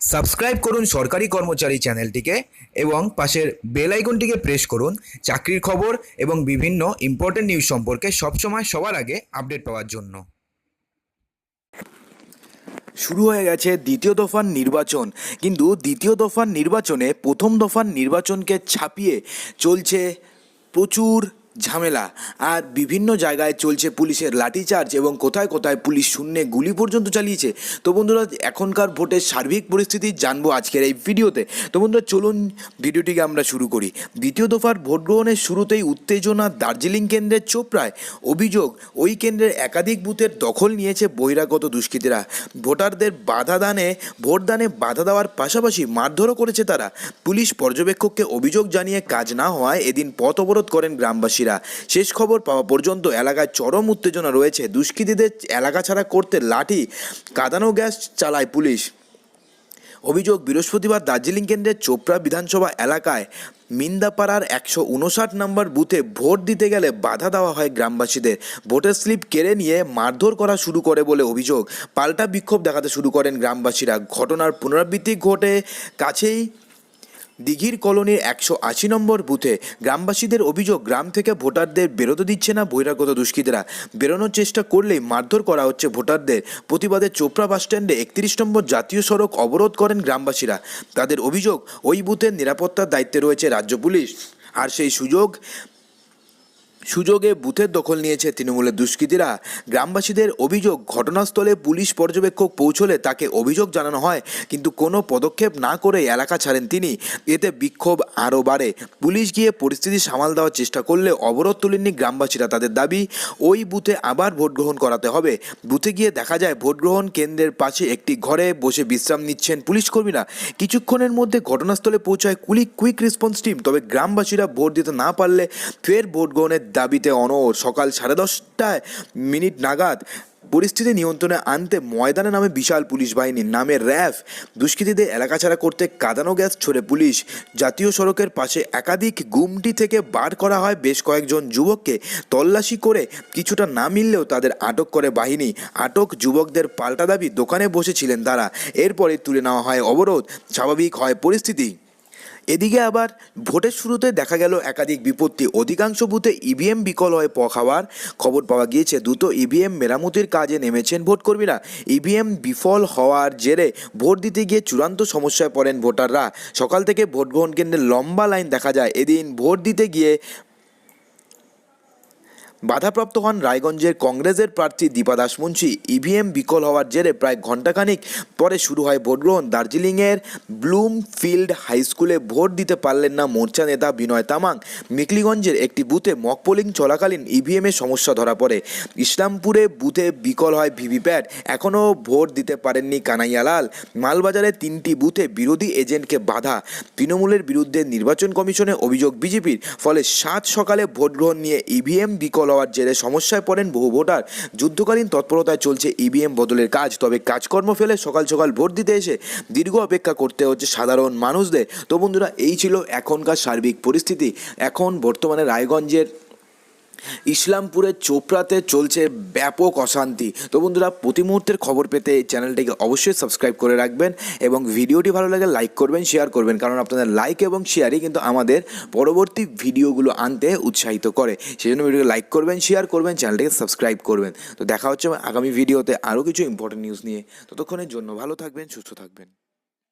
Subscribe করুন সরকারি কর্মচারী চ্যানেলটিকে এবং পাশের বেল আইকনটিকে প্রেস করুন, চাকরির খবর এবং বিভিন্ন ইম্পর্টেন্ট নিউজ সম্পর্কে সবসময় সবার আগে আপডেট পাওয়ার জন্য। শুরু হয়ে গেছে দ্বিতীয় দফার নির্বাচন। কিন্তু দ্বিতীয় দফার নির্বাচনে প্রথম দফার নির্বাচনকে ছাপিয়ে চলছে প্রচুর ঝামেলা। আর বিভিন্ন জায়গায় চলছে পুলিশের লাঠিচার্জ এবং কোথায় কোথায় পুলিশ শূন্যে গুলি পর্যন্ত চালিয়েছে। তো বন্ধুরা, এখনকার ভোটের সার্বিক পরিস্থিতি জানব আজকের এই ভিডিওতে। তো বন্ধুরা, চলুন ভিডিওটিকে আমরা শুরু করি। দ্বিতীয় দফার ভোট গ্রহণের শুরুতেই উত্তেজনা দার্জিলিং কেন্দ্রের চোপড়ায় অভিযোগ, ওই কেন্দ্রের একাধিক বুথের দখল নিয়েছে বহিরাগত দুষ্কৃতীরা। ভোটারদের বাধা দানে ভোটদানে বাধা দেওয়ার পাশাপাশি মারধরও করেছে তারা। পুলিশ পর্যবেক্ষককে অভিযোগ জানিয়ে কাজ না হওয়ায় এদিন পথ অবরোধ করেন গ্রামবাসীরা শেষ খবর পাওয়া পর্যন্ত এলাকায় চরম উত্তেজনা রয়েছে। দুষ্কৃতীদের এলাকা ছাড়া করতে লাঠি, কাদানো গ্যাস চালায় পুলিশ। অভিযোগ, বৃহস্পতিবার দার্জিলিং কেন্দ্রের চোপড়া বিধানসভা এলাকায় মিন্দাপাড়ার একশো উনষাট নম্বর বুথে ভোট দিতে গেলে বাধা দেওয়া হয় গ্রামবাসীদের। ভোটের স্লিপ কেড়ে নিয়ে মারধর করা শুরু করে বলে অভিযোগ। পাল্টা বিক্ষোভ দেখাতে শুরু করেন গ্রামবাসীরা। ঘটনার পুনরাবৃত্তি ঘটে কাছেই দিঘির কলোনির একশো আশি নম্বর বুথে গ্রামবাসীদের অভিযোগ গ্রাম থেকে ভোটারদের বেরোতে দিচ্ছে না বহিরাগত দুষ্কৃতীরা। বেরোনোর চেষ্টা করলেই মারধর করা হচ্ছে ভোটারদের। প্রতিবাদে চোপড়া বাসস্ট্যান্ডে একত্রিশ নম্বর জাতীয় সড়ক অবরোধ করেন গ্রামবাসীরা। তাদের অভিযোগ, ওই বুথের নিরাপত্তার দায়িত্বে রয়েছে রাজ্য পুলিশ। আর সেই সুযোগ সুযোগে বুথের দখল নিয়েছে তৃণমূলের দুষ্কৃতীরা। গ্রামবাসীদের অভিযোগ, ঘটনাস্থলে পুলিশ পর্যবেক্ষক পৌঁছলে তাকে অভিযোগ জানানো হয়, কিন্তু কোনো পদক্ষেপ না করে এলাকা ছাড়েন তিনি। এতে বিক্ষোভ আরও বাড়ে। পুলিশ গিয়ে পরিস্থিতি সামাল দেওয়ার চেষ্টা করলে অবরোধ তুলেননি গ্রামবাসীরা তাদের দাবি, ওই বুথে আবার ভোট গ্রহণ করাতে হবে। বুথে গিয়ে দেখা যায়, ভোট গ্রহণ কেন্দ্রের পাশে একটি ঘরে বসে বিশ্রাম নিচ্ছেন পুলিশ কর্মীরা। কিছুক্ষণের মধ্যে ঘটনাস্থলে পৌঁছায় কুলিক কুইক রেসপন্স টিম, তবে গ্রামবাসীরা ভোট দিতে না পারলে ফের ভোট গ্রহণের দাবিতে অনর সকাল সাড়ে দশটায় মিনিট নাগাদ পরিস্থিতি নিয়ন্ত্রণে আনতে ময়দানে নামে বিশাল পুলিশ বাহিনী, নামে র্যাফ। দুষ্কৃতীদের এলাকা ছাড়া করতে কাদানো গ্যাস ছোড়ে পুলিশ। জাতীয় সড়কের পাশে একাধিক গুমটি থেকে বার করা হয় বেশ কয়েকজন যুবককে। তল্লাশি করে কিছুটা না মিললেও তাদের আটক করে বাহিনী। আটক যুবকদের পাল্টা দাবি দোকানে বসেছিলেন তারা। এরপরে তুলে নেওয়া হয় অবরোধ। স্বাভাবিক হয় পরিস্থিতি। এদিকে আবার ভোটের শুরুতে দেখা গেল একাধিক বিপত্তি। অধিকাংশ বুথে ইভিএম বিকল হয়ে প খাওয়ার খবর পাওয়া গিয়েছে। দ্রুত ইভিএম মেরামতির কাজে নেমেছেন ভোটকর্মীরা। ইভিএম বিফল হওয়ার জেরে ভোট দিতে গিয়ে চূড়ান্ত সমস্যায় পড়েন ভোটাররা। সকাল থেকে ভোট গ্রহণ কেন্দ্রে লম্বা লাইন দেখা যায়। এদিন ভোট দিতে গিয়ে বাধাপ্রাপ্ত হন রায়গঞ্জের কংগ্রেসের প্রার্থী দীপা দাসমুন্সি ইভিএম বিকল হওয়ার জেরে প্রায় ঘণ্টাখানিক পরে শুরু হয় ভোটগ্রহণ। দার্জিলিংয়ের ব্লুমফিল্ড হাই স্কুলে ভোট দিতে পারলেন না মোর্চা নেতা বিনয় তামাং। মিকলিগঞ্জের একটি বুথে মক পোলিং চলাকালীন ইভিএমের সমস্যা ধরা পড়ে। ইসলামপুরে বুথে বিকল হয় ভিভিপ্যাট এখনও ভোট দিতে পারেননি কানাইয়ালাল মালবাজারে তিনটি বুথে বিরোধী এজেন্টকে বাধা। তৃণমূলের বিরুদ্ধে নির্বাচন কমিশনে অভিযোগ বিজেপির। ফলে সাত সকালে ভোট গ্রহণ নিয়ে ইভিএম বিকল হওয়ার জেরে সমস্যায় পড়েন বহু ভোটার। যুদ্ধকালীন তৎপরতায় চলছে ইভিএম বদলের কাজ, তবে কাজকর্ম ফেলে সকাল সকাল ভোট দিতে এসে দীর্ঘ অপেক্ষা করতে হচ্ছে সাধারণ মানুষদের। তো বন্ধুরা, এই ছিল এখনকার সার্বিক পরিস্থিতি। এখন বর্তমানে রায়গঞ্জের ইসলামপুরের চোপড়াতে চলছে ব্যাপক অশান্তি। তো বন্ধুরা, প্রতি মুহূর্তের খবর পেতে এই চ্যানেলটিকে অবশ্যই সাবস্ক্রাইব করে রাখবেন এবং ভিডিওটি ভালো লাগে, লাইক করবেন, শেয়ার করবেন, কারণ আপনাদের লাইক এবং শেয়ারই কিন্তু আমাদের পরবর্তী ভিডিওগুলো আনতে উৎসাহিত করে। সেই জন্য ভিডিওকে লাইক করবেন, শেয়ার করবেন, চ্যানেলটিকে সাবস্ক্রাইব করবেন। তো দেখা হচ্ছে আগামী ভিডিওতে আরও কিছু ইম্পর্টেন্ট নিউজ নিয়ে। ততক্ষণের জন্য ভালো থাকবেন, সুস্থ থাকবেন।